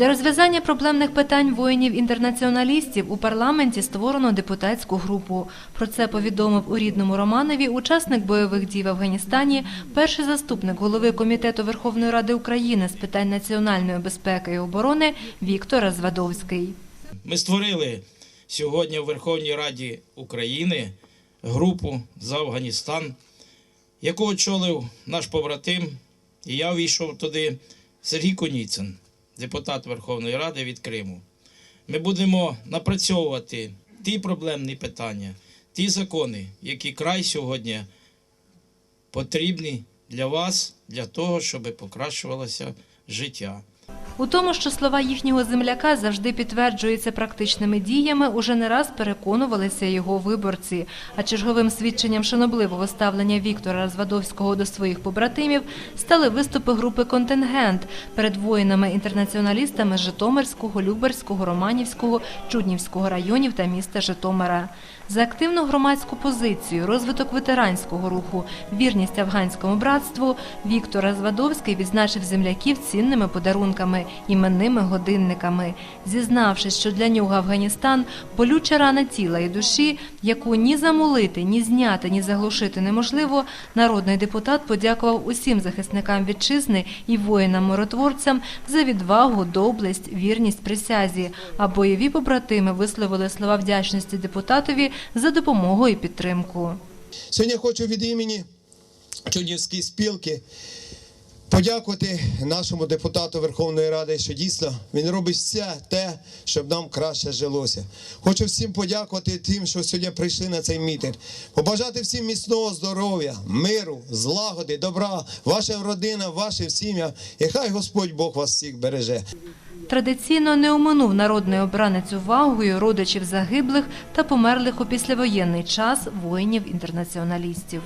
Для розв'язання проблемних питань воїнів-інтернаціоналістів у парламенті створено депутатську групу. Про це повідомив у рідному Романові учасник бойових дій в Афганістані, перший заступник голови комітету Верховної Ради України з питань національної безпеки і оборони Віктор Развадовський. Ми створили сьогодні в Верховній Раді України групу за Афганістан, яку очолив наш побратим, і я увійшов туди Сергій Коніцин, депутат Верховної Ради від Криму. Ми будемо напрацьовувати ті проблемні питання, ті закони, які край сьогодні потрібні для вас, для того, щоб покращувалося життя. У тому, що слова їхнього земляка завжди підтверджуються практичними діями, уже не раз переконувалися його виборці. А черговим свідченням шанобливого ставлення Віктора Розвадовського до своїх побратимів стали виступи групи «Контингент» перед воїнами-інтернаціоналістами Житомирського, Люберського, Романівського, Чуднівського районів та міста Житомира. За активну громадську позицію, розвиток ветеранського руху, вірність афганському братству Віктор Розвадовський відзначив земляків цінними подарунками, іменними годинниками. Зізнавшись, що для нього Афганістан болюча рана тіла і душі, яку ні замолити, ні зняти, ні заглушити неможливо, народний депутат подякував усім захисникам вітчизни і воїнам-миротворцям за відвагу, доблесть, вірність присязі. А бойові побратими висловили слова вдячності депутатові за допомогу і підтримку. Сьогодні хочу від імені Чуднівської спілки подякувати нашому депутату Верховної Ради, що дійсно він робить все те, щоб нам краще жилося. Хочу всім подякувати тим, що сьогодні прийшли на цей мітинг. Побажати всім міцного здоров'я, миру, злагоди, добра, вашим родинам, вашим сім'ям. І хай Господь Бог вас всіх береже. Традиційно не оминув народний обранець увагою родичів загиблих та померлих у післявоєнний час воїнів-інтернаціоналістів.